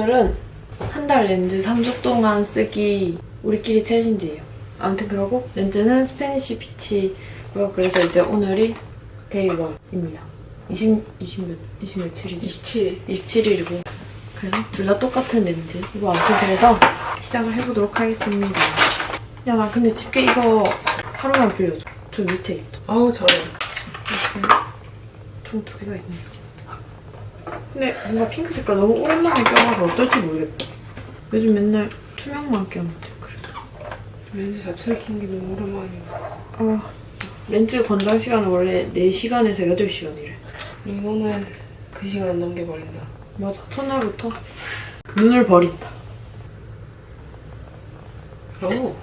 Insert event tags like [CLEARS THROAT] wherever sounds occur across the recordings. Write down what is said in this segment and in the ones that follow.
오늘은 한 달 렌즈 3주 동안 쓰기 우리끼리 챌린지예요. 아무튼 그러고 렌즈는 스페니시 피치고요. 그래서 이제 오늘이 데이 1입니다. 20, 20 몇, 20 며칠이지? 27. 27일이고 그래서 둘 다 똑같은 렌즈 이거 아무튼 그래서 시작을 해보도록 하겠습니다 야 나 근데 집게 이거 하루만 빌려줘 저 밑에 있다 아우 저요. 총두 개가 있네 근데 뭔가 핑크 색깔 너무 오랜만에 껴봐서 어떨지 모르겠다 요즘 맨날 투명만 껴는데 그래도 렌즈 자체를 낀 게 너무 오랜만이야. 아 렌즈 권장 시간은 원래 4시간에서 8시간이래 이거는 그 시간 넘겨버린다. 맞아 첫날부터 눈을 버린다 오.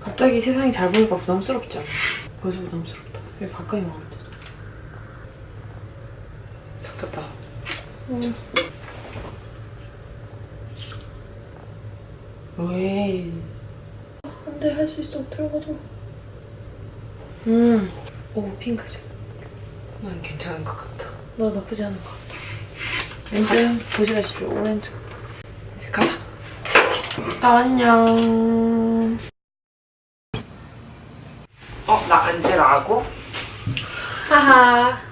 갑자기 세상이 잘 보니까 부담스럽지 않아? 벌써 부담스럽다. 여기 가까이 나 닦았다. 음. 왜? 안돼 할 수 있어 들어가자. 음. 오 핑크색. 난 괜찮은 것 같아. 나 나쁘지 않은 것 같아. 렌즈는 보시다시피 오렌지. 이제 가자. 아, 안녕. 어, 나 안젤라하고? 하하.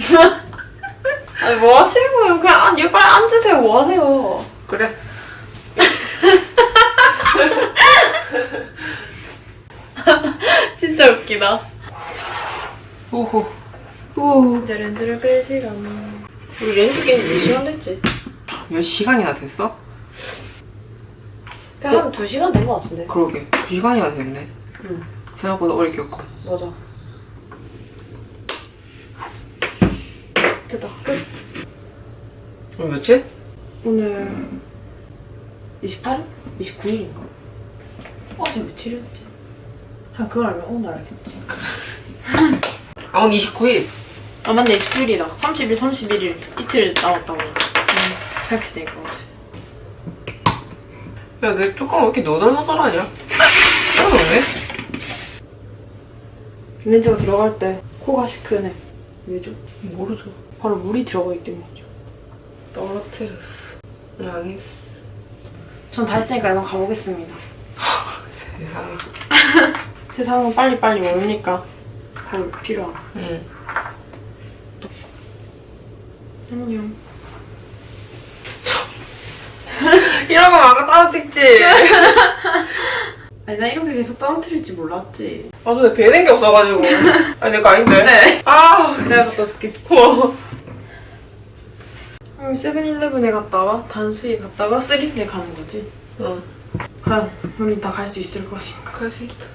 [LAUGHS] 아니 뭐 하시는 거예요? 그냥 안, 여기 빨리 앉으세요. 뭐 하세요? 그래. [LAUGHS] 진짜 웃기다. 오호. 오. 이제 렌즈를 뺄 시간. 우리 렌즈 낀 지 몇 시간 됐지? 몇 시간이나 됐어? 그냥 한 2시간 된 것 같은데. 그러게. 두 시간이나 됐네. 응. 생각보다 오래 꼈고. 맞아. 됐다. 끝. 오늘 며칠? 오늘 28일? 29일인가? 어제 며칠이었지? 한 그걸 알면 오늘 알겠지. 아, 오늘 29일. 아 맞네 29일이다. 30일, 31일 이틀 남았다고. 응. 생각했으니까. 야, 내 뚜껑 왜 이렇게 너덜너덜하냐? 시간 없네? 렌즈가 들어갈 때 코가 시큰해. 왜죠? 모르죠. 바로 물이 들어가기 때문이죠. 떨어뜨렸어. 양했어. 전 다 했으니까 이만 가보겠습니다. [LAUGHS] 세상에. [LAUGHS] 세상은 빨리빨리 모르니까 바로 필요하다. 응. 안녕. 이런 거 말고 따로 찍지. [LAUGHS] 아니 나 이렇게 계속 떨어뜨릴지 몰랐지. 아, 근데 배는 게 없어가지고. 아니, 내거 아닌데. 네. 아, 내가 갖다 줄게. 고마워. 그럼 세븐일레븐에 갔다가 단수에 갔다가 쓰리에 가는 거지. 응. 과연 우린 다갈 수 있을 것인가? 갈 수 있다.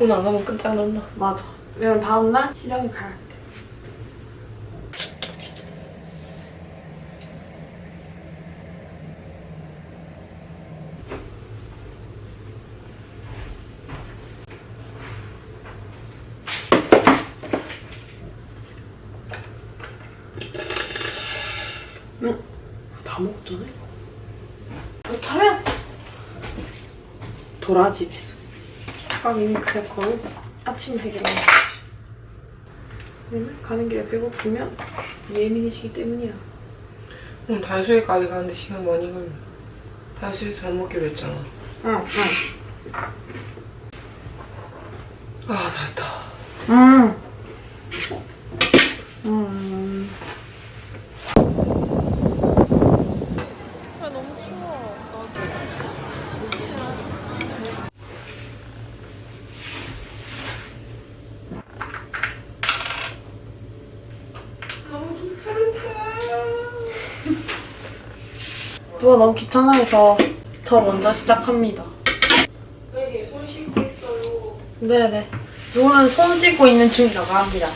오늘 안 가면 끝장난다. 맞아. 왜냐면 다음날 시장에 가야 돼. 응? 다 먹었잖아 이거. 그렇다면 도라지 비수. 딱 이미 크래커로 아침 거지. 왜냐면 가는 길에 배고프면 예민해지기 때문이야. 오늘 달수에까지 가는데 시간 많이 걸려. 달수에서 밥 먹기로 했잖아. 응, 응. 아, 잘했다. 음. 음. 너무 추워. 너무 귀찮다. 누가 너무 귀찮아해서 저 먼저 시작합니다. 여기 손 씻고 있어요. 네네. 누구는 손 씻고 있는 중이라고 합니다.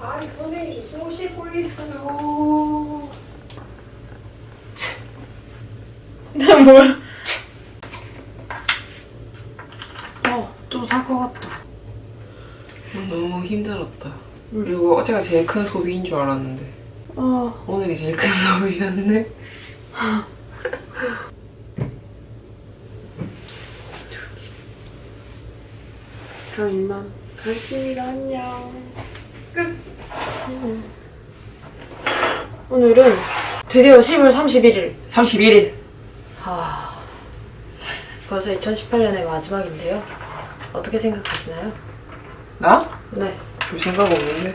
아니, 선생님, 손 씻고 있어요. 나 뭐야? 어, 좀 살 것 같다. 너무 힘들었다. 응. 그리고 어제가 제일 큰 소비인 줄 알았는데 어, 오늘이 제일 큰 [LAUGHS] 소비였네. 그럼 이만 가겠습니다. 안녕. 끝. 음. 오늘은 드디어 10월 31일. 31일. 아, 벌써 2018년의 마지막인데요. 어떻게 생각하시나요? 나? 네. 별 생각 없는데.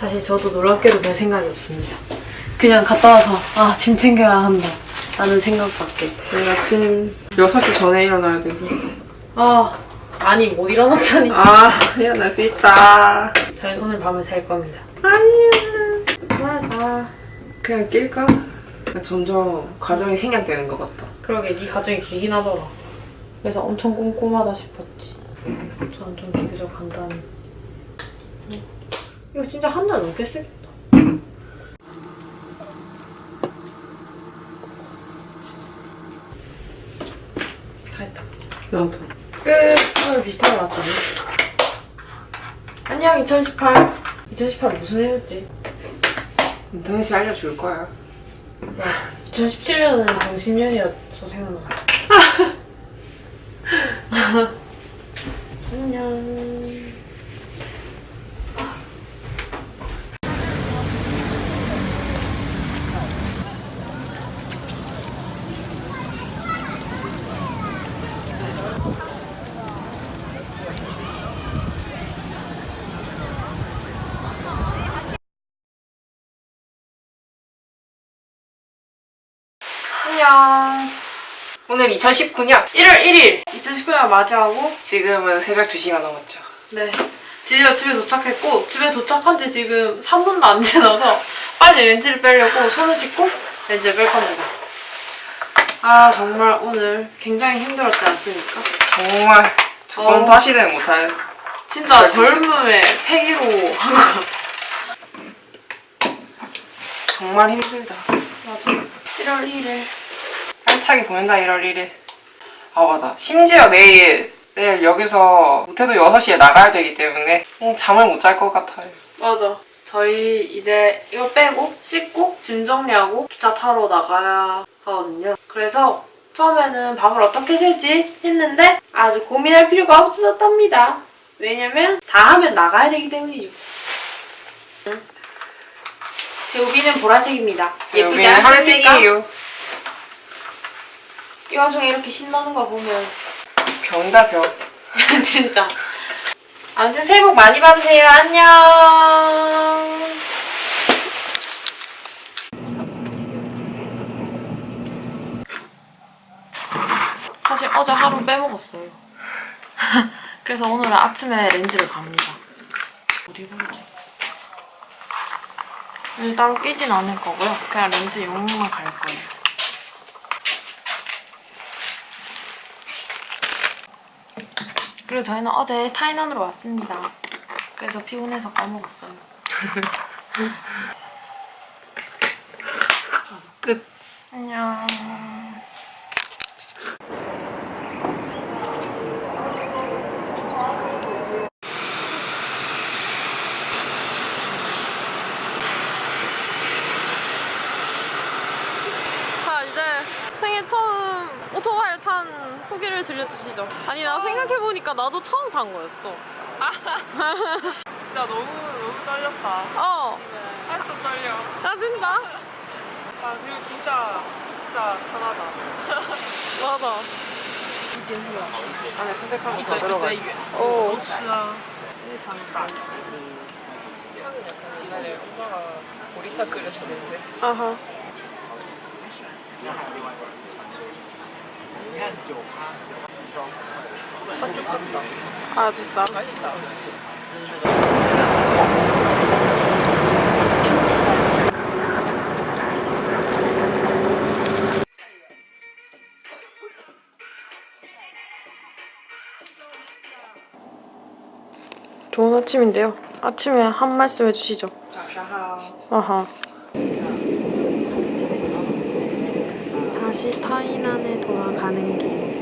사실 저도 놀랍게도 별 생각이 없습니다. 그냥 갔다 와서 아, 짐 챙겨야 한다. 라는 생각밖에. 내일 아침 6시 전에 일어나야 돼서. 아, 아니 못 일어났자니. 아, 일어날 수 있다. 저희는 오늘 밤을 잘 겁니다. 아니야. 맞아. 그냥 낄까? 점점 과정이 생략되는 것 같다. 그러게 네 가정이 길긴 하더라. 그래서 엄청 꼼꼼하다 싶었지. 저는 좀 비교적 간단히. 이거 진짜 한 달 넘게 쓰겠다. [CLEARS THROAT] 다 했다. 나도. 끝! 오늘 비슷하게 맞췄네. 안녕 2018. 2018 무슨 해였지? 인터넷이 알려줄 거야. 2017년은 병신년이어서 생각나. 안녕. 안녕. 오늘 2019년. 1월 1일 2019년 맞이하고 지금은 새벽 2시가 넘었죠. 네 드디어 집에 도착했고 집에 도착한 지 지금 3분도 안 지나서 빨리 렌즈를 빼려고 손을 씻고 렌즈를 뺄 겁니다. 아 정말 오늘 굉장히 힘들었지 않습니까? 정말 두 번 어. 다시는 못할. 진짜. 젊음의 패기로 한 것 같아. 정말 힘들다. 맞아. 1월 1일. 알차게 보낸다 1월 1일. 아 맞아. 심지어 내일 내일 여기서 못해도 6시에 나가야 되기 때문에 그냥 잠을 못 잘 것 같아요. 맞아. 저희 이제 이거 빼고 씻고 짐 정리하고 기차 타러 나가야 하거든요. 그래서 처음에는 밥을 어떻게 세지 했는데 아주 고민할 필요가 없어졌답니다. 왜냐면 다 하면 나가야 되기 때문이죠. 응. 제 우비는 보라색입니다. 예쁘지 않습니까? 하늘색이에요. 이 와중에 이렇게 신나는 거 보면 병이다 병. [LAUGHS] 진짜. 아무튼 새해 복 많이 받으세요. 안녕. 사실 어제 하루 빼먹었어요. [LAUGHS] 그래서 오늘은 아침에 렌즈를 갑니다. 어디 보지? 오늘 따로 끼진 않을 거고요. 그냥 렌즈 용만 갈 거예요. 그리고 저희는 어제 타이난으로 왔습니다. 그래서 피곤해서 까먹었어요. [LAUGHS] 끝. 안녕. 자 이제 생애 처음 오토바이를 탄 후기를 들려주시죠. 아니 나 생각해보니까 나도 처음 탄 거였어. [LAUGHS] 진짜 너무 너무 떨렸다. 어, 아직도 떨려. 나 진짜. 아 그리고 진짜 진짜 편하다. [LAUGHS] 맞아. 안에 거다 들어가 있어. 오. 기다려. 엄마가 보리차 끓여주는데. 아하. 아 진짜? 좋은 아침인데요. 아침에 한 말씀 해주시죠. 아하. 다시 타이난에 돌아가는 길.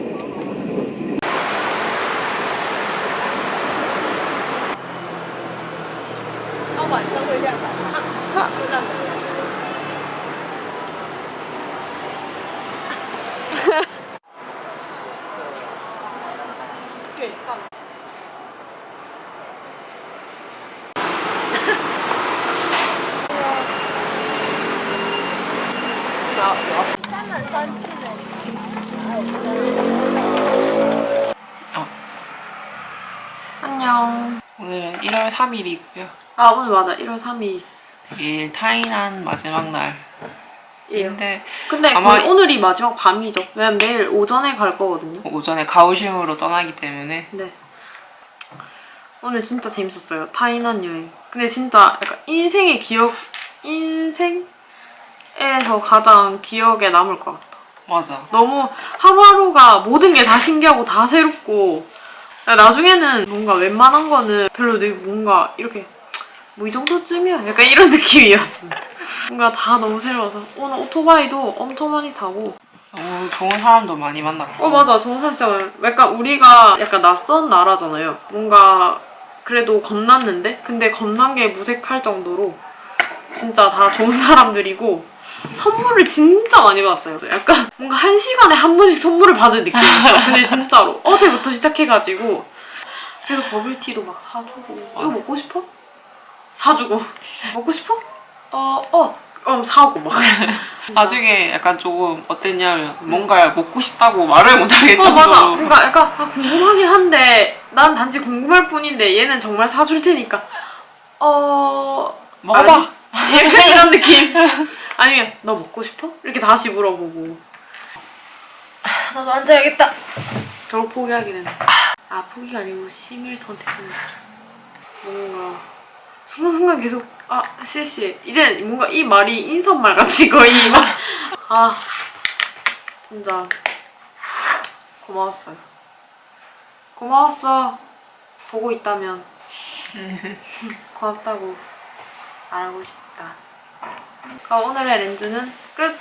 안녕. 오늘 1월 3일이고요. 아 오늘 맞아 1월 3일. 내일 타이난 마지막 날. 인데 이에요 근데 아마 거의 오늘이 마지막 밤이죠? 왜냐면 내일 오전에 갈 거거든요. 오전에 가오슝으로 떠나기 때문에. 네. 오늘 진짜 재밌었어요. 타이난 여행. 근데 진짜 약간 인생의 기억 인생에서 가장 기억에 남을 것 같아. 맞아. 너무 하루하루가 모든 게 다 신기하고 다 새롭고. 나중에는 뭔가 웬만한 거는 별로 되게 뭔가 이렇게 뭐 이 정도쯤이야. 약간 이런 [LAUGHS] 느낌이었어 뭔가 다 너무 새로워서. 오늘 오토바이도 엄청 많이 타고. 너무 좋은 사람도 많이 만났고. 어 맞아. 좋은 사람 진짜 많아요. 약간 우리가 약간 낯선 나라잖아요. 뭔가 그래도 겁났는데? 근데 겁난 게 무색할 정도로 진짜 다 좋은 [LAUGHS] 사람들이고 선물을 진짜 많이 받았어요. 약간 뭔가 한 시간에 한 번씩 선물을 받은 느낌이었어 근데 진짜로. 어제부터 시작해가지고. 계속 버블티도 막 사주고. 이거 먹고 싶어? 사주고 먹고 싶어? 어 어. 어 사고 막 [LAUGHS] 나중에 약간 조금 어땠냐면 뭔가 먹고 싶다고 말을 못하게 어 맞아. 그러니까 약간 아, 궁금하긴 한데 난 단지 궁금할 뿐인데 얘는 정말 사줄 테니까 어 먹어봐. 아니, 약간 [LAUGHS] 이런 느낌. 아니면 너 먹고 싶어? 이렇게 다시 물어보고 나도 앉아야겠다. 결국 포기하게 된다. 아 포기가 아니고 심을 선택하는 거죠. 뭔가 순간순간 계속 아 실시. 이제 뭔가 이 말이 인사말 같이 거의 막아 진짜 고마웠어요. 고마웠어. 보고 있다면 [LAUGHS] 고맙다고 말하고 싶다. 그럼 오늘의 렌즈는 끝.